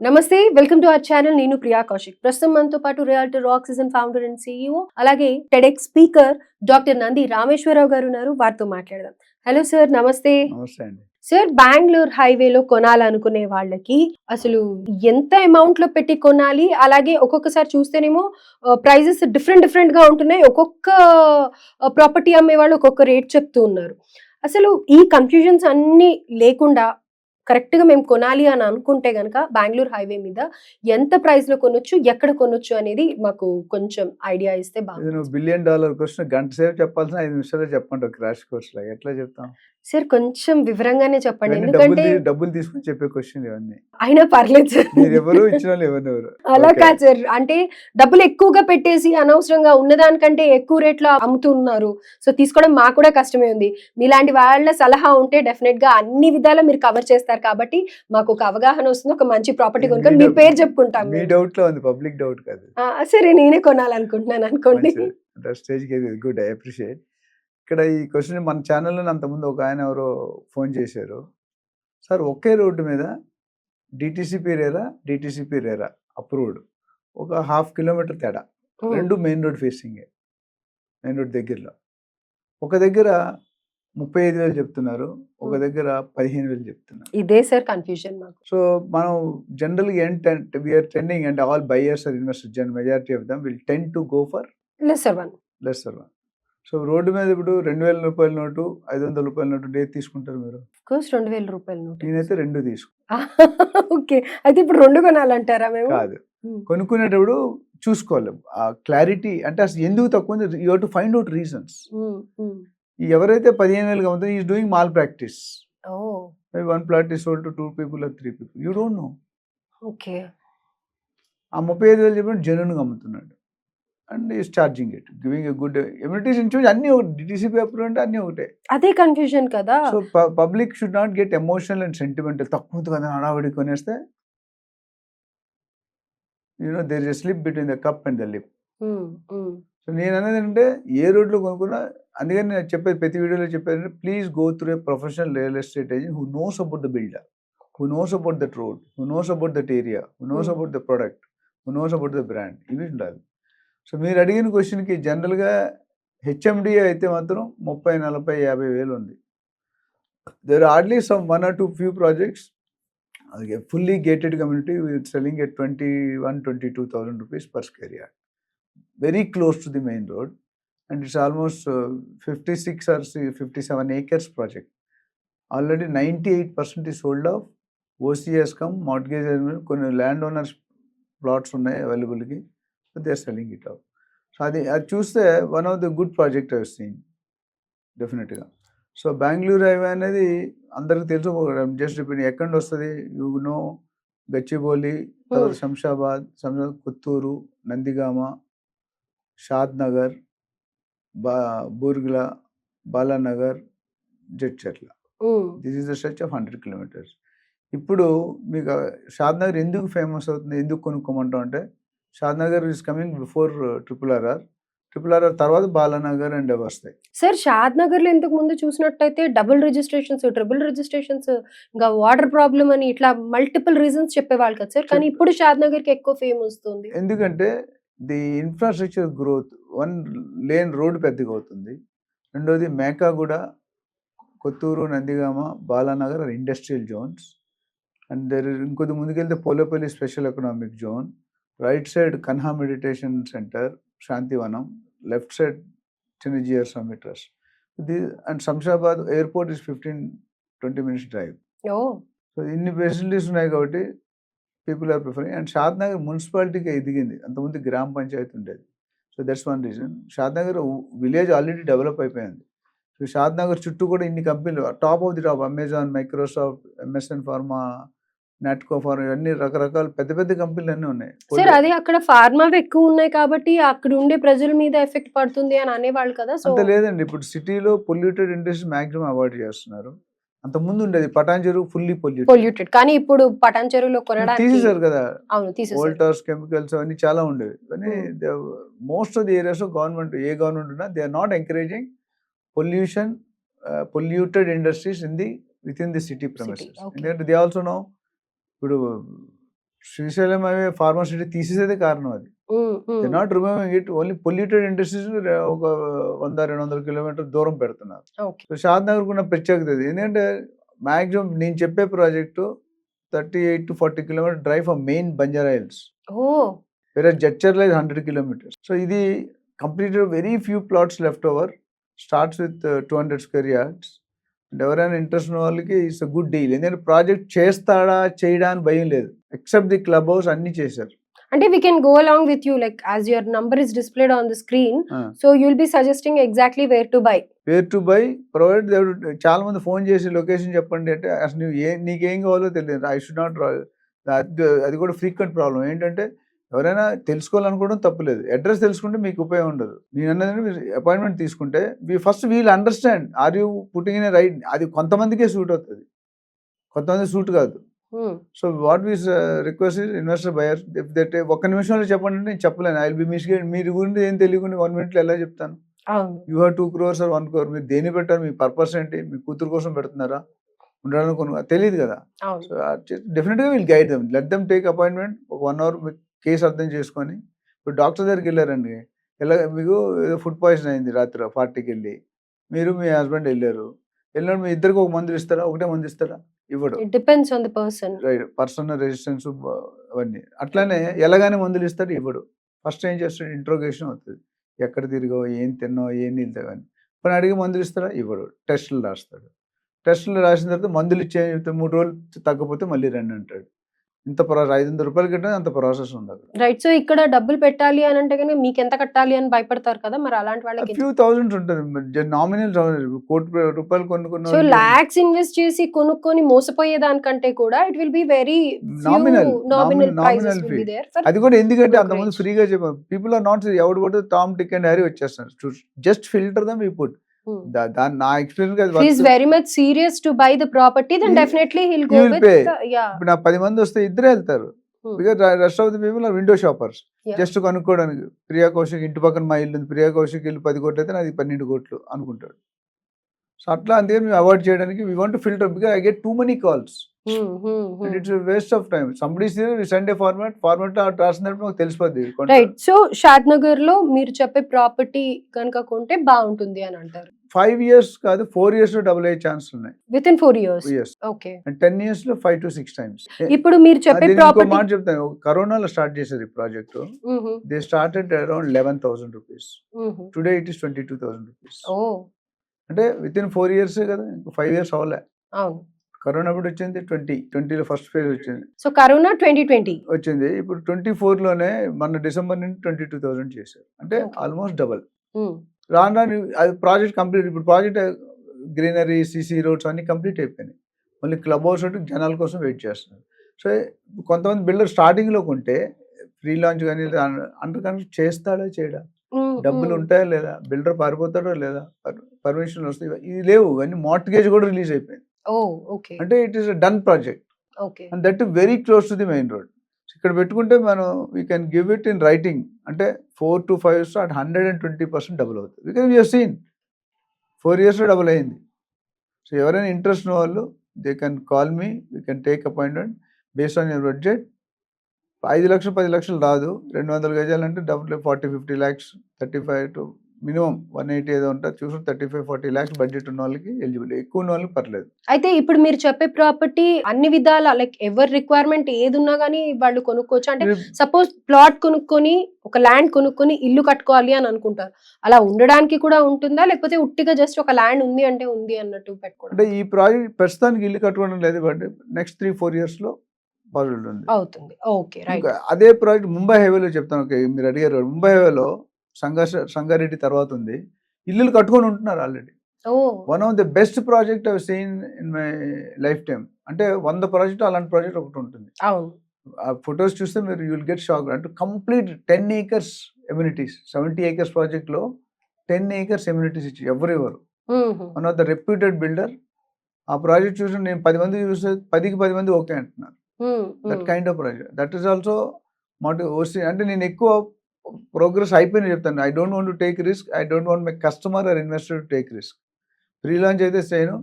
నమస్తే welcome to our channel. నేను ప్రియా కౌశిక్. ప్రస్తుతం మనతో పాటు reality rock season founder and CEO అలాగే TEDx speaker doctor Nandi Rameswararao garu ఉన్నారు. వారితో మాట్లాడదాం. హలో సార్ నమస్తే. సార్ బెంగళూరు హైవేలో కొనాలనుకునే వాళ్ళకి అసలు ఎంత అమౌంట్లో పెట్టి కొనాలి? అలాగే ఒక్కొక్కసారి చూస్తేనేమో ప్రైజెస్ డిఫరెంట్ డిఫరెంట్గా ఉంటున్నాయి. ఒక్కొక్క ప్రాపర్టీ అమ్మే వాళ్ళు ఒక్కొక్క రేట్ చెప్తూ ఉన్నారు. అసలు ఈ కన్ఫ్యూజన్స్ అన్ని లేకుండా కరెక్ట్గా మేము కొనాలి అని అనుకుంటే గనక బెంగళూరు హైవే మీద ఎంత ప్రైస్లో కొనొచ్చు ఎక్కడ కొనొచ్చు అనేది మాకు కొంచెం ఐడియా ఇస్తే నువ్వు బిలియన్ డాలర్ క్వశ్చన్ గంట సేపు చెప్పాల్సిన ఐదు నిమిషాలు చెప్పండి క్రాష్ కోర్స్లో ఎట్లా చెప్తాం? సార్ కొంచెం వివరంగానే చెప్పండి. ఎందుకంటే డబ్బులు తీసుకుని చెప్పే క్వశ్చన్ ఇవన్నీ. అయినా పర్లేదు సార్. ఎవరు ఎవరు? అలా. కాదు సార్. అంటే డబ్బులు ఎక్కువగా పెట్టేసి అనవసరంగా ఉన్నదానికంటే ఎక్కువ రేట్లో అమ్ముతున్నారు. సో తీసుకోవడం మాకు కూడా కష్టమే ఉంది. మీలాంటి వాళ్ళ సలహా ఉంటే డెఫినెట్గా అన్ని విధాలా మీరు కవర్ చేస్తారు కాబట్టి మాకు ఒక అవగాహన వస్తుంది ఒక మంచి ప్రాపర్టీ కొనుక్కొని మీ పేరు చెప్పుకుంటాం మీ. డౌట్లో ఉంది పబ్లిక్ డౌట్ కాదు. సరే నేనే కొనాలనుకుంటున్నాను అనుకోండి. స్టేజ్ గుడ్ ఐ అప్రిషియేట్ ఇక్కడ ఈ క్వశ్చన్ మన ఛానల్లో అంతకుముందు ఒక ఆయన ఎవరో ఫోన్ చేశారు. సార్ ఒకే రోడ్డు మీద DTCP RERA DTCP RERA approved. ఒక హాఫ్ కిలోమీటర్ తేడా. రెండు మెయిన్ రోడ్ ఫేసింగే మెయిన్ రోడ్ దగ్గరలో. ఒక దగ్గర ముప్పై ఐదు వేలు చెప్తున్నారు. ఒక. దగ్గర పదిహేను వేలు చెప్తున్నారు. ఇదే సార్ కన్ఫ్యూజన్ మాకు. సో మనం జనరల్గా ఏంటంటే we're tending and all buyers are investors then majority of them will tend to go for lesser one. Lesser one. So road మీద ఇప్పుడు రెండు వేల రూపాయల నోటు ఐదు వందల రూపాయల నోటు ఏది తీసుకుంటారు మీరు. కోర్స్ రెండు వేల రూపాయలు నోట్. నేనైతే రెండు తీసుకు ఓకే. అయితే ఇప్పుడు రెండు కొనాలంటారా మేము? కాదు. ఉమ్, కొనుక్కునేటప్పుడు చూసుకోవాలి ఆ క్లారిటీ అంటే అసలు ఎందుకు తక్కువ ఉంది? You to find out reasons. Um, um. ఎవరైతే పదిహేను వేలుగా ఉందో is doing malpractice. plot is sold to two people or three people. You don't know. Okay. ఆ ముప్పై ఐదు వేలు చెప్పిన జెన్యున్గా అమ్ముతున్నాడు. And is charging it giving a good amenities insurance అన్ని ఒకటి డిటీసీ పేపర్ అంటే అన్ని ఒకటే. అదే కన్ఫ్యూజన్ కదా. So public should not get emotional and sentimental తక్కువ కదా హడావడి కొనేస్తే. You know there is slip between the cup and the lip. So నేను అనేది ఏంటంటే ఏ రోడ్లో కొనుక్కున్నా అందుకని నేను చెప్పేది ప్రతి వీడియోలో చెప్పేది please go through a professional real estate agent who knows about the builder who knows about that road who knows about that area who knows. About the product who knows about the brand ఇవి ఉండాలి. So మీరు అడిగిన క్వశ్చన్కి జనరల్గా HMD అయితే మాత్రం ముప్పై నలభై యాభై వేలు ఉంది. There hardly some one or two few projects fully gated community selling at twenty one twenty two thousand rupees per square yard very close to the main road and it's almost fifty six or fifty seven acres project already ninety eight percent is sold off OCs come mortgage కొన్ని land owners plots ఉన్నాయి అవైలబుల్కి they are selling it out so అది అది చూస్తే one of the good project I seen డెఫినెట్గా so Bengaluru highway అనేది అందరికి తెలుసు. Just repeat ఎక్కడ వస్తుంది? యూ నో గచ్చిబౌలి తర్వాత శంషాబాద్ శంషా కొత్తూరు నందిగామ షాద్ నగర్ బా Burgula Balanagar Jadcherla this is the stretch of hundred kilometres ఇప్పుడు మీకు షాద్ నగర్ ఎందుకు ఫేమస్ అవుతుంది? ఎందుకు కొనుక్కోమంటాం అంటే Shadnagar is coming before triple RR triple RR తర్వాత బాలానగర్ అండ్ వస్తాయి. సార్ షాద్ నగర్లో ఇంతకు ముందు చూసినట్టయితే డబుల్ రిజిస్ట్రేషన్స్ ట్రిపుల్ రిజిస్ట్రేషన్స్ ఇంకా వాటర్ ప్రాబ్లం అని ఇట్లా మల్టిపుల్ రీజన్స్ చెప్పేవాళ్ళు కదా సార్. కానీ ఇప్పుడు షాద్ నగర్కి ఎక్కువ ఫేమ్ వస్తుంది. ఎందుకంటే the infrastructure growth one lane road పెద్దగా అవుతుంది. రెండోది Mekaguda Kothur Nandigama Balanagar industrial zones and there ఇంకొద్ది ముందుకెళ్తే Polepally special economic zone right side Kanha meditation centre Shantivanam left side Chinnajeeyar Swami trust. The and Shamshabad airport is fifteen twenty minutes drive. So ఇన్ని facilities ఉన్నాయి కాబట్టి people are preferring. And Shadnagar మున్సిపాలిటీకి ఎదిగింది. అంతకుముందు గ్రామ పంచాయతీ ఉండేది. So that's one reason. Shadnagar village already develop అయిపోయింది. So Shadnagar చుట్టూ కూడా ఇన్ని కంపెనీలు top of the top Amazon Microsoft MSN pharma Natco pharma ఇవన్నీ రకరకాల పెద్ద పెద్ద కంపెనీలు అన్నీ ఉన్నాయి సార్ అదే అక్కడ ఫార్మావి ఎక్కువ ఉన్నాయి కాబట్టి అక్కడ ఉండే ప్రజల మీద ఎఫెక్ట్ పడుతుంది అని అనేవాళ్ళు కదా అంత లేదండి. ఇప్పుడు సిటీలో పొల్యూటెడ్ ఇండస్ట్రీ మాక్సిమం అవాయిడ్ చేస్తున్నారు. అంత ముందు ఉండేది పటాంజరు ఫుల్లీ పొల్యూటెడ్ పొల్యూటెడ్ కానీ ఇప్పుడు పటాన్ చెరువులో కొనడానికి తీసేశారు కదా. అవును తీసేసారు వోల్టార్స్ కెమికల్స్ అవన్నీ చాలా ఉండేవి. కానీ. Most of the areas government A government ఉన్నా they are not encouraging pollution polluted industries in the with in the city premises. ఎందుకంటే దే ఆల్సో నో ఇప్పుడు శ్రీశైలం అవి ఫార్మసిటీ తీసేసేదే కారణం అది. Not removing it only polluted industries ఒక వంద రెండు వందల కిలోమీటర్ దూరం పెడుతున్నారు. సో షాద్ నగర్ ఉన్న ప్రత్యేకత ఇది. ఎందుకంటే మాక్సిమం నేను చెప్పే project thirty eight to forty kilometre drive for main Banjara Hills. వేరే జడ్చర్లో ఇది హండ్రెడ్ కిలోమీటర్స్. సో ఇది completed very few plots left over. Starts with two hundred square yards. ఎవరైనా ఇంట్రెస్ట్ ఉన్న వాళ్ళకి ఇట్స్ గుడ్ డీల్ ఎందుకంటే ప్రాజెక్ట్ చేస్తాడా చేయడా అని భయం లేదు. ఎక్సెప్ట్ ది క్లబ్ హౌస్ అన్ని చేశారు. అంటే we can go along with you like as your number is displayed on the screen. So you'll be suggesting exactly where to buy where to buy provide చాలా మంది phone చేసి location చెప్పండి అంటే అసలు నువ్వు ఏ నీకేం కావాలో తెలియదు. ఐ షుడ్ నాట్ అది కూడా ఫ్రీక్వెంట్ ప్రాబ్లం ఏంటంటే ఎవరైనా తెలుసుకోవాలనుకోవడం తప్పులేదు. అడ్రస్ తెలుసుకుంటే మీకు ఉపయోగం ఉండదు. నేను అన్నది మీరు అపాయింట్మెంట్ తీసుకుంటే we first we'll understand are you putting in right అది కొంతమందికే సూట్ అవుతుంది. కొంతమంది సూట్ కాదు. So what we's request investor buyer that ఒక్క నిమిషంలో చెప్పండి నేను చెప్పలేను. I will be misguide. మీరు గురించి ఏం తెలియకుండా వన్ మినిట్లో ఎలా చెప్తాను? You have two crores or one crore మీరు దేని పెట్టారు మీ పర్పస్ ఏంటి మీ కూతురు కోసం పెడుతున్నారా ఉండడానికి తెలియదు కదా. సో డెఫినెట్గా will guide them let them take appointment ఒక వన్ అవర్ కేసు అర్థం చేసుకొని ఇప్పుడు డాక్టర్ దగ్గరికి వెళ్ళారండి. ఎలా మీకు ఏదో ఫుడ్ పాయిజన్ అయింది రాత్రి పార్టీకి వెళ్ళి మీరు మీ హస్బెండ్ వెళ్ళారు. వెళ్ళినప్పుడు మీ ఇద్దరికి ఒక మందులు ఇస్తారా? ఒకటే మందు ఇస్తారా? ఇవ్వడు. Depends on the person personal resistance అవన్నీ. అట్లానే ఎలాగానే మందులు ఇస్తాడు ఇవ్వడు. ఫస్ట్ ఏం చేస్తాడు? ఇంట్రోగేషన్ అవుతుంది. ఎక్కడ తిరిగావు? ఏం తిన్నావు? ఏం నీళ్ళు కానీ అడిగి మందులు ఇస్తాడా ఇవ్వడు. టెస్టులు రాస్తాడు. టెస్టులు రాసిన తర్వాత మందులు ఇచ్చే మూడు రోజులు తగ్గపోతే మళ్ళీ రండి అంటాడు. ఇంత ఐదు వందల రూపాయలు కట్టినా అంత ప్రాసెస్ ఉండదు. రైట్ సో ఇక్కడ డబ్బులు పెట్టాలి అని అంటే కనుక మీకు ఎంత కట్టాలి అని భయపడతారు కదా మరి అలాంటి వాళ్ళకి ఫ్యూ థౌసండ్స్ ఉంటుంది నామినల్ కోటి రూపాయలు కొనుక్కున్న సో లాక్స్ ఇన్వెస్ట్ చేసి కొనుక్కొని మోసపోయే దానికంటే కూడా it will be very nominal for అది కూడా ఎందుకంటే brokerage. ఫ్రీగా చెప్పారు పీపుల్ ఆర్ నాట్ ఎవడు పడితే టామ్ టిక్ అండ్ హ్యారీ వచ్చేస్తారు జస్ట్ ఫిల్టర్ దమ్ ఈ పుట్ దాని నా experience very much serious to buy the property then definitely he'll go with. Yeah ఇప్పుడు నా పది మంది వస్తే ఇద్దరే వెళ్తారు. Hmm. Because rest of the people are window shoppers. Just కొనుక్కోవడానికి. ప్రియా కౌశిక్ ఇంటి పక్కన మా ఇల్లు ప్రియా కౌశిక్ ఇల్లు పది కోట్లు అయితే నాది పన్నెండు కోట్లు అనుకుంటాడు. సో అట్లా అందుకని మేము అవాయిడ్ చేయడానికి we want filter because I get too many calls it's waste of time somebody Sunday format format రాసినప్పుడు మాకు తెలిసిపోద్ది రైట్ సో షాద్ నగర్లో మీరు చెప్పే ప్రాపర్టీ కనుక కొంటే బాగుంటుంది అని అంటారు. ఫైవ్ ఇయర్స్ కాదు ఫోర్ ఇయర్స్లో డబుల్ అయ్యే ఛాన్స్ ఉన్నాయి. Within four years years okay and ten ఇయర్స్లో ఫైవ్ టు సిక్స్ టైమ్స్ ఇప్పుడు మీరు చెప్పే ఇంకో మాట చెప్తాను. కరోనాలో స్టార్ట్ చేశారు ఈ project. They started around eleven thousand rupees today it is twenty two thousand rupees అంటే విత్ ఇన్ ఫోర్ ఇయర్స్ కదా ఫైవ్ ఇయర్స్ అవ్వలే. అవును. కరోనా అప్పుడు వచ్చింది ట్వంటీ ట్వంటీలో ఫస్ట్ ఫేజ్ వచ్చింది. So corona twenty twenty. వచ్చింది. ఇప్పుడు ట్వంటీ లోనే మన డిసెంబర్ నుండి ట్వంటీ టూ థౌసండ్ చేశారు. అంటే. Almost double. రాను రాను అది ప్రాజెక్ట్ కంప్లీట్ ఇప్పుడు ప్రాజెక్ట్ గ్రీనరీ సిసి రోడ్స్ అన్ని కంప్లీట్ అయిపోయినాయి. మళ్ళీ క్లబ్ హౌస్ జనాల కోసం వెయిట్ చేస్తున్నారు. సో కొంతమంది బిల్డర్ స్టార్టింగ్లో కొంటే ఫ్రీ లాంచ్ కానీ అండర్ కన్స్ట్రక్ట్ చేస్తాడా చేయడా? డబ్బులు ఉంటాయా లేదా? బిల్డర్ పారిపోతాడో లేదా? పర్మిషన్ వస్తాయి? ఇది లేవు. అన్ని మార్టిగేజ్ కూడా రిలీజ్ అయిపోయింది. ఓకే అంటే it is done project okay and that very close to the main road ఇక్కడ పెట్టుకుంటే మనం we can give it in writing అంటే four to five years at hundred and twenty percent double అవుతుంది. Because you seen four ఇయర్స్లో double అయింది. So ఎవరైనా interest ఉన్న వాళ్ళు they can call me we can take appointment based on your budget ఐదు లక్షలు పది లక్షలు రాదు. రెండు వందల గజాలంటే double forty fifty lakhs thirty five to minimum one eighty ఏదో ఉంటుంది చూసి thirty five forty lakhs budget ఉన్న వాళ్ళకి ఎలిజిబుల్ ఎక్కువ ఉన్న వాళ్ళకి పర్లేదు. అయితే ఇప్పుడు మీరు చెప్పే ప్రాపర్టీ అన్ని విధాల లైక్ ఎవరి రిక్వైర్మెంట్ ఏది ఉన్నా గానీ వాళ్ళు కొనుక్కోవచ్చు. అంటే సపోజ్ ప్లాట్ కొనుక్కొని ఒక ల్యాండ్ కొనుక్కొని ఇల్లు కట్టుకోవాలి అని అనుకుంటారు. అలా ఉండడానికి కూడా ఉంటుందా? లేకపోతే ఉట్టిగా జస్ట్ ఒక ల్యాండ్ ఉంది అంటే ఉంది అన్నట్టు పెట్టుకోవడం? అంటే ఈ ప్రాజెక్ట్ ప్రస్తుతానికి ఇల్లు కట్టుకోవడం లేదు but next three four possibility ఉంది. అవుతుంది. ఓకే అదే ప్రాజెక్ట్ ముంబై హైవేలో చెప్తాను. ఓకే మీరు అడిగారు ముంబై హైవేలో సంఘర్ష సంగారెడ్డి తర్వాత ఉంది. ఇల్లులు కట్టుకొని ఉంటున్నారు already. One of the best project I seen in my life time అంటే వంద ప్రాజెక్ట్ అలాంటి ప్రాజెక్ట్ ఒకటి ఉంటుంది. ఆ ఫొటోస్ చూస్తే మీరు యుల్ గెట్ షాక్ అంటే complete ten acres amenities seventy acres ప్రాజెక్ట్లో టెన్ ఏకర్స్ ఎమ్యూనిటీస్ ఇచ్చి ఎవరు ఎవరు మ్మ్. One of the reputed builder ఆ ప్రాజెక్ట్ చూసి నేను పది మంది చూస్తే పదికి పది మంది ఓకే అంటున్నారు. That. Kind of project that is also mat OC అంటే నేను ఎక్కువ ప్రోగ్రెస్ అయిపోయింది చెప్తాను. I don't want to take risk I don't want my customer or investor to take risk pre launch అయితే చేయను.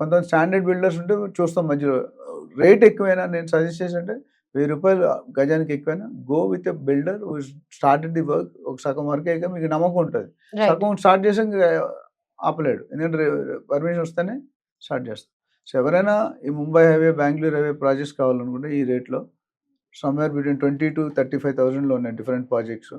కొంతమంది స్టాండర్డ్ బిల్డర్స్ ఉంటే చూస్తాం మధ్యలో. రేట్ ఎక్కువైనా నేను సజెస్ట్ చేసి అంటే వెయ్యి రూపాయలు గజానికి ఎక్కువైనా go with a builder started the work ఒక సగం వర్క్ అయ్యాక మీకు నమ్మకం ఉంటుంది. సగం స్టార్ట్ చేసాక ఆపలేడు. ఎందుకంటే పర్మిషన్ వస్తేనే స్టార్ట్ చేస్తాం. సో ఎవరైనా ఈ Mumbai highway Bengaluru highway projects కావాలనుకుంటే ఈ రేట్లో somewhere between twenty to thirty five థౌసండ్లో ఉన్నాయి different projects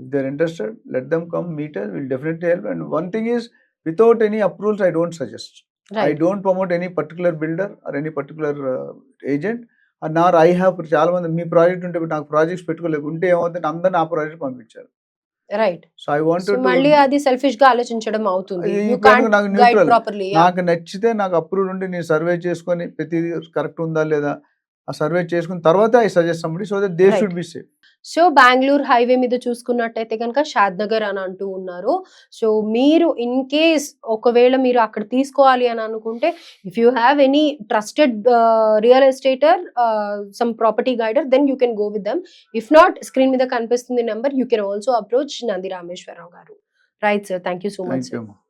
if they are interested let them come meter will definitely help and one thing is without any approvals I don't suggest I don't promote any particular builder or any particular agent and nor I have చాలా మంది మీ project ఉంటే నాకు projects పెట్టుకోలేదు ఉంటే ఏమవుతుంది? అందరిని ఆ project పంపించారు. రైట్ సో ఐ వాంట్ మళ్ళీ అది సెల్ఫిష్గా ఆలోచించడం అవుతుంది. నాకు నాకు నచ్చితే నాకు అప్రూవ్ ఉండి నేను సర్వే చేసుకొని ప్రతిదీ కరెక్ట్ ఉందా లేదా? ఆ సర్వే చేసుకున్న తర్వాత I suggest somebody so that they. Should be safe so Bengaluru highway మీద చూసుకున్నట్టయితే కనుక షాద్ నగర్ అని అంటూ ఉన్నారు. సో మీరు ఇన్ కేస్ ఒకవేళ మీరు అక్కడ తీసుకోవాలి అని అనుకుంటే if you have any trusted real estater some property guider then you can go with them if not screen మీద కనిపిస్తుంది number you can also approach Nandi Rameshwararao గారు. Right sir thank you so much